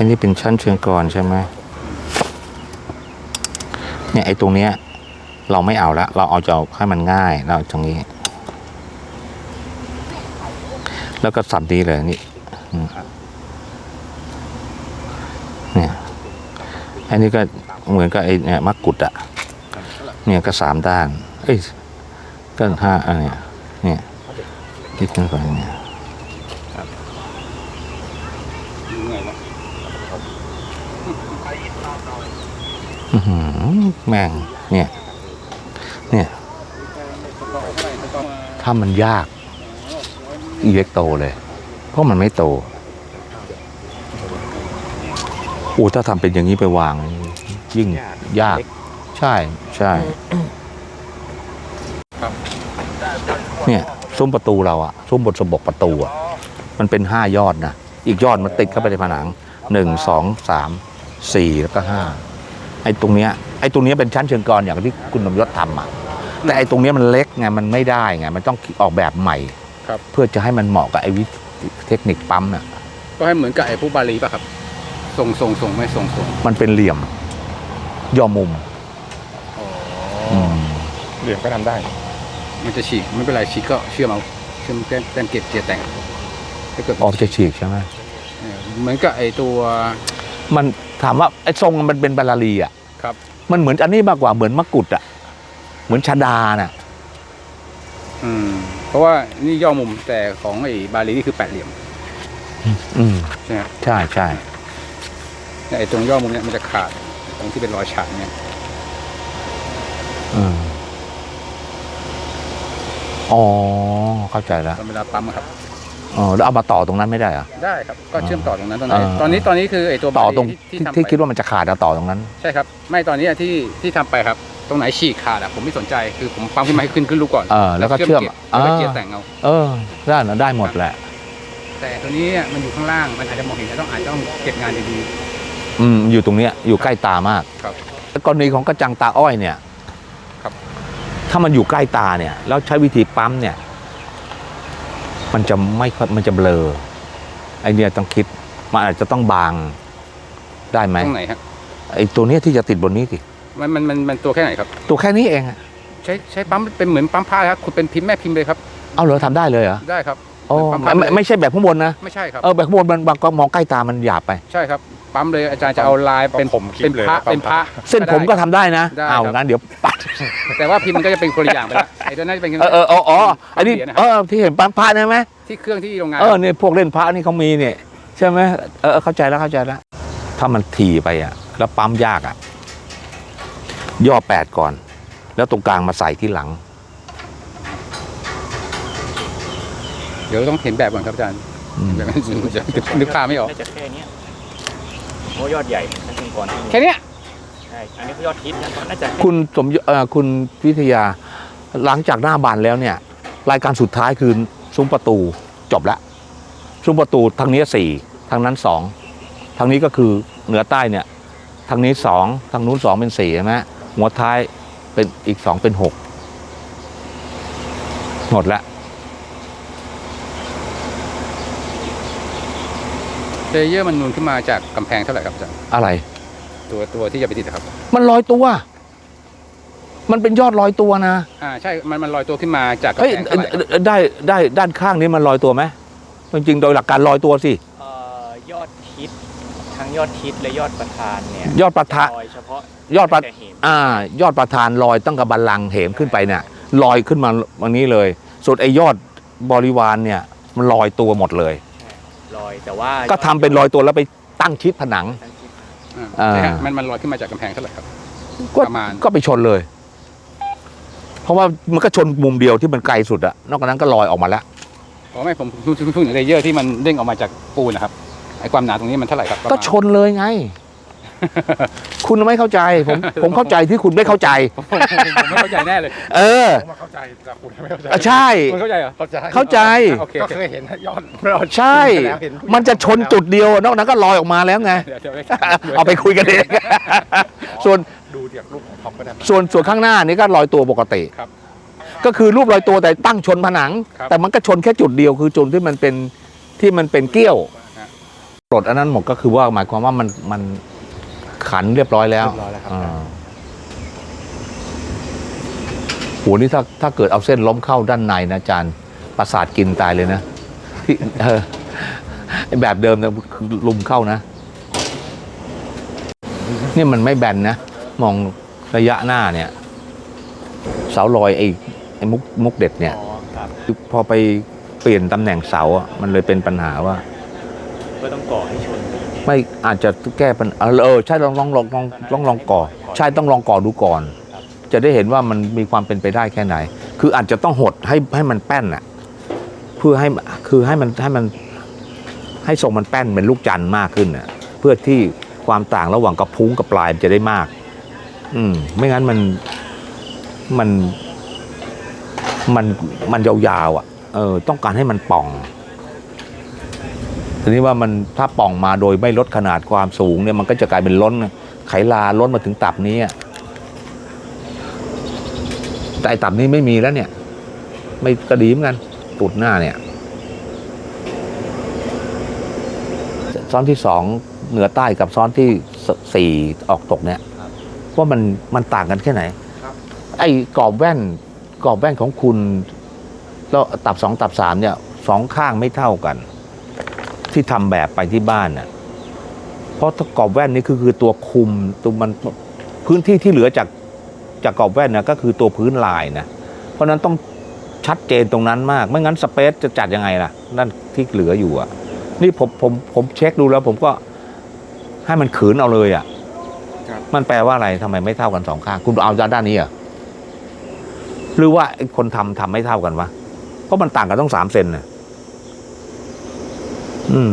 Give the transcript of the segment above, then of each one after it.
อันนี้เป็นชั้นเชิงกรใช่ไหมเนี่ยไอ้ตรงเนี้ย เราไม่เอาละเราเอาจะเอาให้มันง่ายเราตรงนี้ แล้วก็สับนี้เลยนี่เนี่ยอันนี้ก็เหมือนกับไอ้เนี่ยมักกุดอะเนี่ยก็สามด้าน เอ้ยก็ห้าอันเนี่ยเนี่ยที่ขึ้นไปเนี่ย อื้อหือ แม่งเนี่ย เนี่ยถ้ามันยาก อีเล็กโตเลย เพราะมันไม่โตโอ้ถ้าทำเป็นอย่างนี้ไปวาง ยิ่งยาก ใช่ใช่เนี่ยซุ้มประตูเราอะซุ้มบนสมบกประตูอะมันเป็นห้ายอดนะอีกยอดมันติดเข้าไปในผนังหนึ่งสองสามสี่แล้วก็ห้า ไอ้ตรงเนี้ยไอ้ตรงเนี้ยเป็นชั้นเชิงกรอย่างที่คุณนมยศทำอะแต่ไอ้ตรงเนี้ยมันเล็กไงมันไม่ได้ไงมันต้องออกแบบใหม่ครับ เพื่อจะให้มันเหมาะกับไอ้วิธีเทคนิคปั๊มน่ะก็ให้เหมือนกับไอ้ผู้บาลีป่ะครับส่งส่งส่งไม่ส่งส่งมันเป็นเหลี่ยมย่อมุมอ๋อมเหลี่ยมก็ทำได้ มันจะฉีกไม่เป็นไรฉีกก็เชื่อมเอาเชื่อมแต้มแต้มเกล็ดเจียแต่งถ้าเกิดออกจะฉีกใช่ไหม เออเหมือนกับไอ้ตัวมัน ถามว่าไอ้ทรงมันเป็นบาลาลีอะครับ มันเหมือนอันนี้มากกว่าเหมือนมะกรุดอะ เหมือนชาดาน่ะ อืม เพราะว่านี่ย่อมุมแต่ของไอ้บาลีนี่คือแปดเหลี่ยมอืมใช่ไหมใช่ใช่แต่ไอ้ตรงย่อมุมเนี่ยมันจะขาดตรงที่เป็นรอยฉากเนี่ยอืมอ๋อเข้าใจแล้วตอนเวลาปั๊มอะครับ อ๋อแล้วเอามาต่อตรงนั้นไม่ได้เหรอะ ได้ครับก็เชื่อมต่อตรงนั้นตอนนั้นอ่า ตอนนี้ตอนนี้คือไอ้ตัวต่อบาลีตรงที่ที่ทำที่ไปคิดว่ามันจะขาดเอาต่อตรงนั้น ใช่ครับ ไม่ตอนนี้อะที่ที่ทำไปครับ ตรงไหนฉีกขาดอะผมไม่สนใจคือผมปั๊มขึ้นมาให้ขึ้นขึ้นลูกก่อนเออแล้วก็เชื่อมแล้วก็เกียร์แต่งเอา เออได้นะได้หมดแหละ แต่ตัวนี้เนี่ยมันอยู่ข้างล่างมันอาจจะมองเห็นแต่ต้องอาจจะต้องเก็บงานดี อืมอยู่ตรงเนี้ยอยู่ใกล้ตามากครับกรณีของกระจังตาอ้อยเนี่ยครับ ถ้ามันอยู่ใกล้ตาเนี่ยแล้วใช้วิธีปั๊มเนี่ย มันจะไม่ค่อยมันจะเบลอไอเนี่ยต้องคิดมันอาจจะต้องบางได้ไหมๆตรงไหนฮะไอตัวเนี้ยที่จะติดบนนี้สิมันมันมันมันตัวแค่ไหนครับ ตัวแค่นี้เองอะใช้ใช้ปั๊มเป็นเหมือนปั๊มผ้าครับคุณเป็นพิมพ์แม่พิมพ์เลยครับเอาเหรอทำได้เลยเหรอได้ครับ โอ้ปั๊มไม่ผ้าไม่ไม่ใช่แบบข้างบนนะไม่ใช่ครับ เออแบบข้างบนมันบางก็มองใกล้ตามันหยาบไป ใช่ครับ ปั๊มเลยอาจารย์จะเอาลายเป็นผมคิดเป็นเลยพระว่าปั๊ม เป็นพระเส้นผมก็ทำได้นะได้เอาครับงั้นเดี๋ยวปัดแต่ว่าพิมพ์มันก็จะเป็นคนละอย่างไปละไอ้ตัวนั้นจะเป็นเออเอออ๋ออ๋ออันนี้เหรียญนะคเอรับอที่เห็นปั๊มพระใช่ไหมที่เครื่องที่โรงงาน เออเนี่ยพวกเล่นพระนี่เขามีเนี่ยใช่ไหมเออเออเข้าใจแล้วเข้าใจแล้วถ้ามันถี่ไปอะ แล้วปั๊มยากอะ ย่อแปดก่อน แล้วตรงกลางมาใส่ที่หลัง เดี๋ยวต้องเห็นแบบก่อนครับอาจารย์อืมแบบนั้นจะนึกภาพไม่ออกน่าจะแค่เนี้ยเพราะยอดใหญ่นั่นคือก่อนแค่เนี้ยใช่อันนี้คือยอดฮิตนะน่าจะคุณสมยเอ่อคุณวิทยาหลังจากหน้าบานแล้วเนี่ย รายการสุดท้ายคือซุ้มประตูจบแล้วซุ้มประตูทางนี้สี่ทางนั้นสองทางนี้ก็คือเหนือใต้เนี่ยทางนี้สองทางนู้นสองเป็นสี่ใช่ไหมหัวท้ายเป็นอีกสองเป็นหกหมดแล้ว เลเยอร์มันนูนขึ้นมาจากกำแพงเท่าไหร่ครับอาจารย์อะไร ตัวตัวที่จะไปติดอะครับ มันลอยตัว มันเป็นยอดลอยตัวนะอ่าใช่มันมันลอยตัวขึ้นมาจากกำเฮ้ยแพงเท่าไหร่ครับได้ได้ด้านข้างนี้มันลอยตัวไหมจริงๆโดยหลักการลอยตัวสิ เอ่อยอดฮิตทั้งยอดฮิตและยอดประธานเนี่ยยอดประทานลอยเฉพาะยอดประแต่เหมอ่ายอดประธานลอยตั้งกับบัลลังก์เหมขึ้นไปเนี่ยลอยขึ้นมาวันนี้เลยส่วนไอ้ยอดบริวารเนี่ย มันลอยตัวหมดเลย ลอยแต่ว่าก็ทำเป็นลอยตัวแล้วไปตั้งชิดผนังทั้งฮิตอ่า อ่าใช่ฮะมันมันลอยขึ้นมาจากกำแพงเท่าไหร่ครับ ก็ประมาณ ก็ไปชนเลย เพราะว่ามันก็ชนมุมเดียวที่มันไกลสุดอะนอกจากนั้นก็ลอยออกมาแล้ว อ๋อไม่ผมพูดพูดถึงเลเยอร์ที่มันเด้งออกมาจากปูนนะครับไอ้ความหนาตรงนี้มันเท่าไหร่ครับประก็มาณชนเลยไง คุณไม่เข้าใจ ผมผมเข้าใจที่คุณไม่เข้าใจ ผมผมผมไม่เข้าใจแน่เลยเออ ผมมาเข้าใจแต่คุณไม่เข้าใจอะใช่ คุณเข้าใจเหรอเข้าใจเข้าใจ โอเคก็โอเคเคยเห็นยอดเราใช่เห็ผู้หญิงมันจะชนจุดเดียวนอกนั้นก็ลอยออกมาแล้วไง เดี๋ยวเดี๋ยวเอาไปคุยกันเอง ส่วนดูจากรูปของท็อปก็ได้ ส่วนส่วนข้างหน้านี่ก็ลอยตัวปกติ ครับก็คือรูปลอยตัวแต่ตั้งชนผนัง ครับ แต่มันก็ชนแค่จุดเดียวคือจุดที่มันเป็นที่มันเป็นเกี้ยวปลดอันนั้นหมดก็คือว่าหมายความว่ามันมัน ขันเรียบร้อยแล้วเรียบร้อยแล้วครับอ่าโหนี่ถ้าถ้าเกิดเอาเส้นล้มเข้าด้านในนะอาจารย์ประสาทกินตายเลยนะที่เออไอ้แบบเดิมเนี่ยคือลุมเข้านะ นี่มันไม่แบนนะ มองระยะหน้าเนี่ย เสาลอยไอ้ไอ้มุกมุกเด็ดเนี่ย อ๋อครับพอไปเปลี่ยนตำแหน่งเสาอะมันเลยเป็นปัญหาว่า ก็ต้องก่อให้ชน ไม่อาจจะแก้ปัญเออเออใช่ลองลองลองลองลองลองก่อ ใช่ต้องลองก่อดูก่อน จะได้เห็นว่ามันมีความเป็นไปได้แค่ไหน คืออาจจะต้องหดให้ให้มันแป้นอะเพื่อให้คือให้มันให้มันให้ทรงมันแป้นเป็นลูกจันทร์มากขึ้นอะเพื่อที่ความต่างระหว่างกระพุ้งกับปลายมันจะได้มาก อืมไม่งั้นมันมันมันมันยาวๆอะ เออ ต้องการให้มันป่อง ทีนี้ว่ามันถ้าป่องมาโดยไม่ลดขนาดความสูงเนี่ยมันก็จะกลายเป็นล้นไขลาล้นมาถึงตับนี้อะแต่ไอ้ตับนี้ไม่มีแล้วเนี่ย ไม่กระดีเหมอนกันตูดหน้าเนี่ยซ้อนที่สองเหนือใต้กับซ้อนที่สสี่ออกตกเนี่ยว่ามันมันต่างกันแค่ไหนไอ้กรอบแว่นกรอบแว่นของคุณแล้วตับสองตับสามเนี่ยสองข้างไม่เท่ากัน ที่ทำแบบไปที่บ้านน่ะเพราะถ้ากรอบแว่นนี่คือคือตัวคุมตัวมันพื้นที่ที่เหลือจากจากกรอบแว่นนะก็คือตัวพื้นลายนะเพราะฉะนั้นต้องชัดเจนตรงนั้นมาก ไม่งั้นสเปซจะจัดยังไงล่ะ นั่นที่เหลืออยู่อะ นี่ผมผมผมเช็คดูแล้ว ผมก็ให้มันขืนเอาเลยอะครับมันแปลว่าอะไรทำไมไม่เท่ากันสองข้าง คุณเอาด้านนี้เหรอะหรือว่าไอ้คนทำทำไม่เท่ากันวะเพราะมันต่างกันต้องสามเซนน่ะ อืม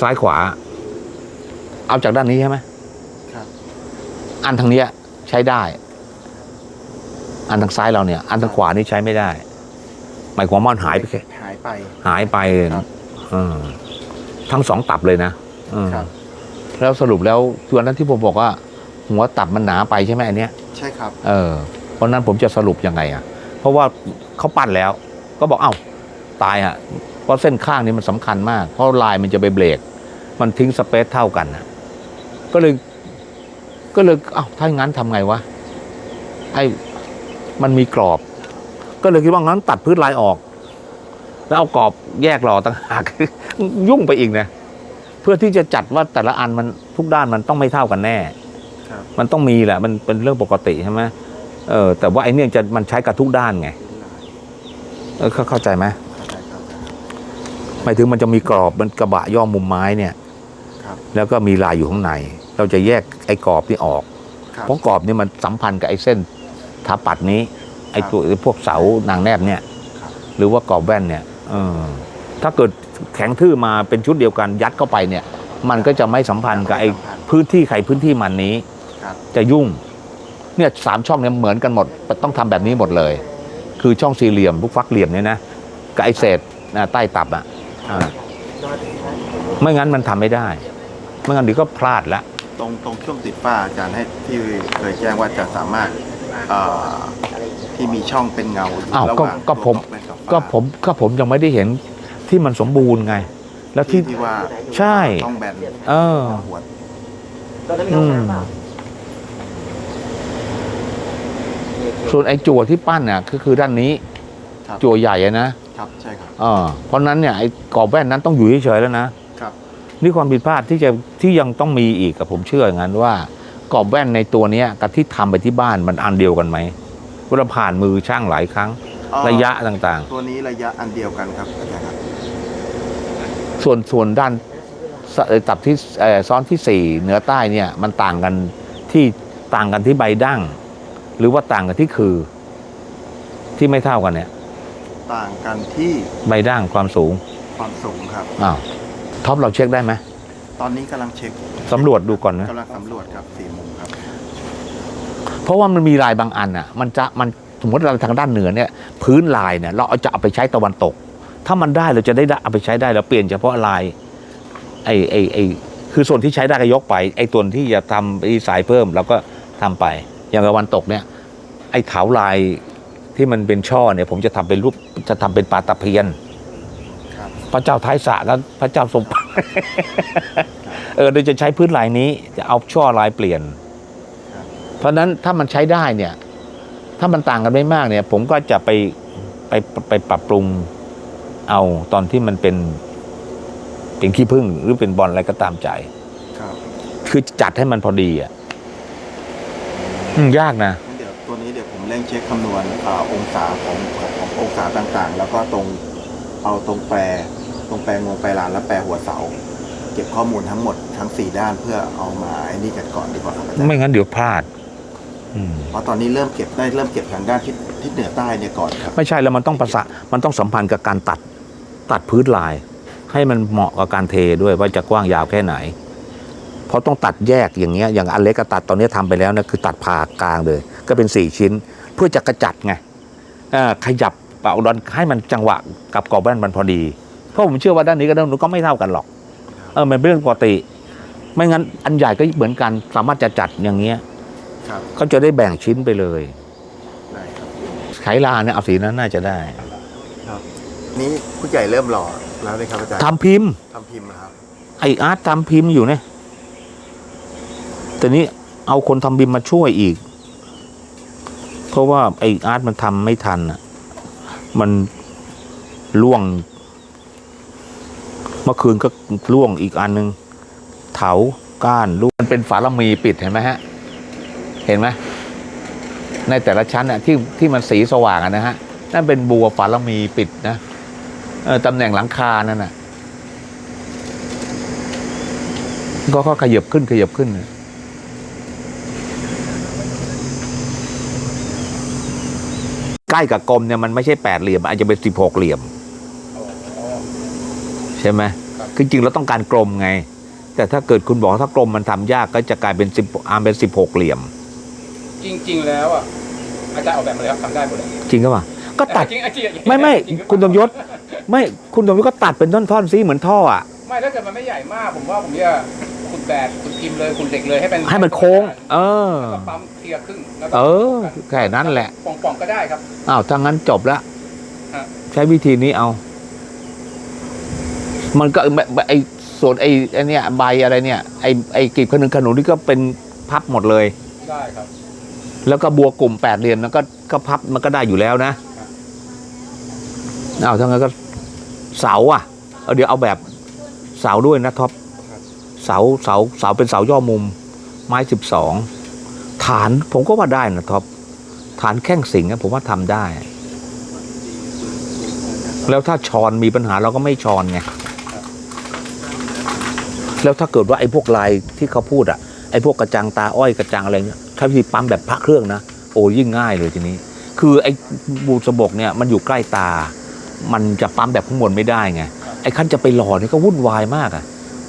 ซ้ายขวา เอาจากด้านนี้ใช่ไหมครับ อันทางเนี้ย ใช้ได้ อันทางซ้ายเราเนี่ย อันทางขวานี่ใช้ไม่ได้ หมายความว่ามันหายไปแค่หายไป หายไปครับเออทั้งสองตับเลยนะเออครับ แล้วสรุปแล้วส่วนนั้นที่ผมบอกว่า หัวตับมันหนาไปใช่ไหมอันเนี้ย ใช่ครับ เออเพราะนั้นผมจะสรุปยังไงอะ เพราะว่าเขาปั้นแล้ว ก็บอกเอ้า ตายอะ เพราะเส้นข้างนี้มันสำคัญมาก เพราะลายมันจะไปเบรก มันทิ้งสเปซเท่ากันอะก็เลย ก็เลยเอ้าถ้าอย่างนั้นทำไงวะไอ้มันมีกรอบ ก็เลยคิดว่างั้นตัดพื้นลายออก แล้วเอากรอบแยกหล่อต่างหากยุ่งไปอีกนะเพื่อที่จะจัดว่าแต่ละอันมันทุกด้านมันต้องไม่เท่ากันแน่ครับมันต้องมีแหละมันเป็นเรื่องปกติใช่ไหมเออแต่ว่าไอ้เนี่ยจะมันใช้กับทุกด้านไง เออเข้าเข้าใจไหมเข้าใจครับ หมายถึงมันจะมีกรอบมันกระบะย่อมุมไม้เนี่ยครับแล้วก็มีลายอยู่ข้างใน เราจะแยกไอ้กรอบนี่ออกครับเพราะกรอบนี่มันสัมพันธ์กับไอ้เส้นถาปัดนี้ ไอ้ตัวไอ้พวกเสานางแนบเนี่ยครับหรือว่ากรอบแว่นเนี่ยเออถ้าเกิดแข็งทื่อมาเป็นชุดเดียวกันยัดเข้าไปเนี่ย มันก็จะไม่สัมพันธ์กับไอ้พื้นที่ใครพื้นที่มันนี้ครับจะยุ่งเนี่ยสามช่องเนี่ยเหมือนกันหมด ต้องทำแบบนี้หมดเลย คือช่องสี่เหลี่ยมพวกฟักเหลี่ยมเนี่ยนะกับไอเศษนะใต้ตับอะอ่า ไม่งั้นมันทำไม่ได้ ไม่งั้นเดี๋ยวก็พลาดละตรงตรงช่วงติดฝ้าอาจารย์ให้ที่เคยแจ้งว่าจะสามารถเอ่อที่มีช่องเป็นเงาอยู่อ้าวระก็หว่างก็ผมตัวแว่นบฝ้าก็ผมก็ผมยังไม่ได้เห็นที่มันสมบูรณ์ไง แล้วที่ที่ที่ว่าใช่ช่องแบนเออหัวอืมส่วนไอ้จั่วที่ปั้นเนี่ยก็คือด้านนี้ครับจั่วใหญ่อะนะ ครับใช่ครับเออเพราะฉะนั้นเนี่ยไอ้กรอบแว่นนั้นต้องอยู่เฉยๆแล้วนะครับ นี่ความผิดพลาดที่จะที่ยังต้องมีอีกกับผมเชื่ออย่างนั้นว่ากรอบแว่นในตัวเนี้ยกับที่ทำไปที่บ้านมันอันเดียวกันไหมเวลาผ่านมือช่างหลายครั้งเอ่อระยะต่างตัวนี้ระยะอันเดียวกันครับอาจารย์ครับๆ ส่วนส่วนด้านสเอ่อตับที่เอ่อซ้อนที่สี่เหนือใต้เนี่ยมันต่างกันที่ต่างกันที่ใบดั้ง หรือว่าต่างกันที่คือ ที่ไม่เท่ากันเนี่ย ต่างกันที่ใบดั้งความสูงความสูงครับ อ้าวท็อปเราเช็คได้ไหมตอนนี้กำลังเช็คสำรวจดูก่อนนะกำลังสำรวจครับสี่มุมครับ เพราะว่ามันมีลายบางอันอะ มันจะมันสมมติเราทางด้านเหนือเนี่ย พื้นลายเนี่ย เราเอาจะเอาไปใช้ตะวันตก ถ้ามันได้เราจะได้เอาไปใช้ได้แล้วเปลี่ยนเฉพาะลายไอ้ไอ้ไอ้คือส่วนที่ใช้ได้ก็ยกไปไอ้ตัวที่จะทำไอ้สายเพิ่มเราก็ทำไป อย่างตะวันตกเนี่ย ไอ้เถาลาย ที่มันเป็นช่อเนี่ย ผมจะทำเป็นรูปจะทำเป็นปลาตะเพียนครับพระเจ้าท้ายสระกับพระเจ้าสมเออโดยจะใช้พื้นลายนี้จะเอาช่อลายเปลี่ยน เพราะฉะนั้นถ้ามันใช้ได้เนี่ย ถ้ามันต่างกันไม่มากเนี่ย ผมก็จะไปไปไปปรับปรุงเอาตอนที่มันเป็นเป็นขี้ผึ้งหรือเป็นบอลอะไรก็ตามใจครับคือจัดให้มันพอดีอะอืมยากนะงั้น เดี๋ยวตัวนี้เดี๋ยวผมเร่งเช็คคำนวณอาองศาของของขององศาต่างๆ แล้วก็ตรงเอาตรงแปรตรงแปรงวงแปรลานและแปรหัวเสา เก็บข้อมูลทั้งหมดทั้งสี่ด้านเพื่อเอามาไอ้นี่กันก่อนดีกว่าครับอาจารย์ไม่งั้นเดี๋ยวพลาด อืม เพราะตอนนี้เริ่มเก็บได้เริ่มเก็บทางด้านทิศทิศเหนือใต้เนี่ยก่อนครับ ไม่ใช่แล้วมันต้องประสะมันต้องสัมพันธ์กับการตัดตัดพื้นลาย ให้มันเหมาะกับการเทด้วยว่าจะกว้างยาวแค่ไหน เพราะต้องตัดแยกอย่างเงี้ยอย่างอันเล็กก็ตัดตอนนี้ทำไปแล้วนะคือตัดผ่ากลางเลย ก็เป็นสี่ชิ้น เพื่อจะกระจัดไงเอ่อขยับเป่าดอนให้มันจังหวะกับกรอบด้านมันพอดี เพราะผมเชื่อว่าด้านนี้กับด้านนู้นก็ไม่เท่ากันหรอกเออมันเป็นเรื่องปกติ ไม่งั้นอันใหญ่ก็เหมือนกันสามารถจะจัดอย่างเงี้ยครับก็จะได้แบ่งชิ้นไปเลยได้ครับไขลาเนี่ยเอาสีนั้นน่าจะได้นี่ผู้ใหญ่เริ่มหล่อแล้วเลยครับอาจารย์ทำพิมพ์ทำพิมพ์นะครับไออาร์ตทำพิมพ์อยู่เนี่ยแต่นี้เอาคนทำพิมพ์มาช่วยอีก เพราะว่าไออาร์ตมันทำไม่ทันอะ มันล่วง เมื่อคืนก็ล่วงอีกอันหนึง เถาก้านล่วงมันเป็นฝาละมีปิดเห็นไหมฮะ เห็นไหมในแต่ละชั้นอะที่ที่มันสีสว่างอะนะฮะ นั่นเป็นบัวฝาละมีปิดนะเออตำแหน่งหลังคานั่นน่ะ ก็ขยับขึ้นขยับขึ้นใก ล้กับกลมเนี่ยมันไม่ใช่แปดเหลี่ยม อาจจะเป็นสิบหกเหลี่ยม ใช่ไหมคือจริงเราต้องการกลมไง แต่ถ้าเกิดคุณบอกว่าถ้ากลมมันทำยากก็จะกลายเป็นสิบอาร์มเป็นสิบหกเหลี่ยม จริง ๆ แล้วอะอาจารย์ออกแบบมาเลยครับทำได้หมดเลยจริงก็ปล่ะก็ตัดจริงๆจริงๆไม่ไม่จริงๆคุณสมยศ ไม่คุณสมยศก็ตัดเป็นท่อนๆซิเหมือนท่ออะไม่ถ้าเกิดมันไม่ใหญ่มากผมว่าผมจะ ขุดแบบขุดพิมพ์เลยขุดเหล็กเลยให้เป็นให้มันโค้ง เออ แล้วก็ปั๊มเคลียร์ครึ่งแล้วก็เออแค่นั้นแหละ ป่องๆก็ได้ครับ อ้าวถ้างั้นจบละฮะ ใช้วิธีนี้เอา มันก็ไอส่วนไอไอเนี่ยใบอะไรเนี่ย ไอไอกลีบขนุนขนุนนี่ก็เป็นพับหมดเลย ได้ครับ แล้วก็บัวกลุ่มแปดเหลี่ยมแล้วก็ก็พับมันก็ได้อยู่แล้วนะอ้าวถ้างั้นก็เสาอะเอาเดี๋ยวเอาแบบเสาด้วยนะท็อป เสาเสาเสาเป็นเสาย่อมุม ไม้สิบสองฐานผมก็ว่าได้นะท็อปฐานแข้งสิงห์อะผมว่าทำได้ แล้วถ้าชอนมีปัญหาเราก็ไม่ชอนไงแล้วถ้าเกิดว่าไอ้พวกลายที่เขาพูดอะไอ้พวกกระจังตาอ้อยกระจังอะไรเงี้ยถ้าวิธีปั๊มแบบพระเครื่องนะโอ้ยิ่งง่ายเลยทีนี้ คือไอ้บูสบกเนี่ยมันอยู่ใกล้ตา มันจะปั๊มแบบข้างบนไม่ได้ไงไอ้ขั้นจะไปหล่อนี่ก็วุ่นวายมากอะ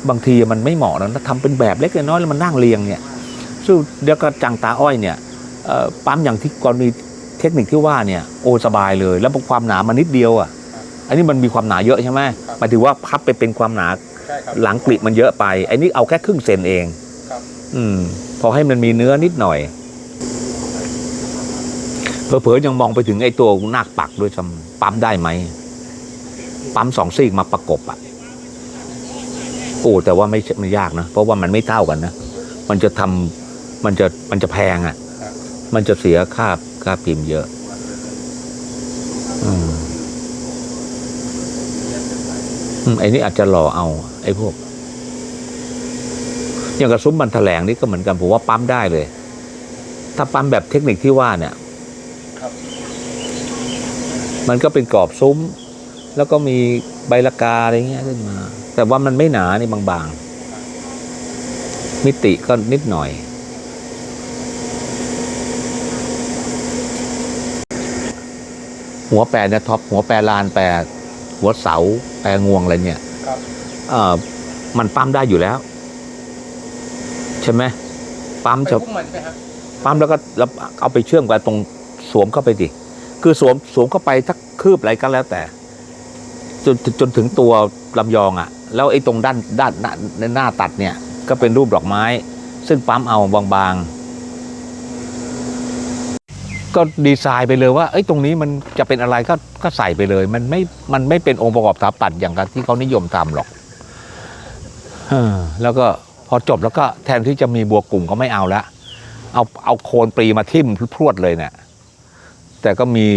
บางทีมันไม่เหมาะนะถ้าทำเป็นแบบเล็กน้อยแล้วมันนั่งเรียงเนี่ยซึ่งเดี๋ยวกระจังตาอ้อยเนี่ยเอ่อปั๊มอย่างที่กรณีเทคนิคที่ว่าเนี่ยโอ้สบายเลย แล้วความหนามันนิดเดียวอะอันนี้มันมีความหนาเยอะใช่ไหมหมายถึงว่าพับไปเป็นความหนาใช่ครับหลังกลิมันเยอะไปไอ้นี่เอาแค่ครึ่งเซนเองครับอืมพอให้มันมีเนื้อนิดหน่อยเผลอๆยังมองไปถึงไอ้ตัวนาคปักด้วยซ้ำปั๊มได้ไหมปั๊มสองซีกมาประกบอะโอ้แต่ว่าไม่ใช่ไม่ยากนะ เพราะว่ามันไม่เท่ากันนะ มันจะทำมันจะมันจะแพงอะ มันจะเสียค่าค่าพิมพ์เยอะอืมอืมไอ้นี่อาจจะหล่อเอา ไอ้พวก อย่างกระซุ้มบันแถลงนี่ก็เหมือนกันผมว่าปั๊มได้เลย ถ้าปั๊มแบบเทคนิคที่ว่าเนี่ยครับมันก็เป็นกรอบซุ้ม แล้วก็มี ใบละกาอะไรเงี้ยขึ้นมา แต่ว่ามันไม่หนานี่บางๆ มิติก็นิดหน่อย หัวแปรเนี่ยท็อปหัวแปรลานแปรหัวเสาแปรงวงอะไรเนี่ยครับเอ่อมันปั๊มได้อยู่แล้ว ใช่ไหมปั๊มไปจะพุ่งมันใช่ไหมครับปั๊มแล้วก็แล้วเอาไปเชื่อมกับตรงสวมเข้าไปดิคือสวมสวมเข้าไปทักคืบอะไรก็แล้วแต่ จนจนถึงตัวลำยองอะ่ะ แล้วไอ้ตรงด้านด้านหน้าหน้าตัดเนี่ย ก็เป็นรูปดอกไม้ ซึ่งปั๊มเอาบางๆ ก็ดีไซน์ไปเลยว่าเอ้ตรงนี้มันจะเป็นอะไรก็ก็ใส่ไปเลย มันไม่มันไม่เป็นองค์ประกอบสถาปัตย์อย่างที่เขานิยมทำหรอกแล้วก็พอจบแล้วก็แทนที่จะมีบัวกลุ่มก็ไม่เอาละเอาเอาโคนปรีมาทิ่มพรวดเลยเนี่ยแต่ก็มี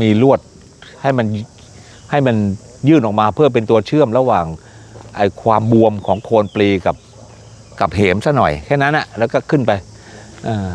มีลวดให้มันให้มัน ยื่นออกมาเพื่อเป็นตัวเชื่อมระหว่างไอ้ความบวมของโคนปลีกับกับเหมซะหน่อยแค่นั้นอะแล้วก็ขึ้นไปอ่า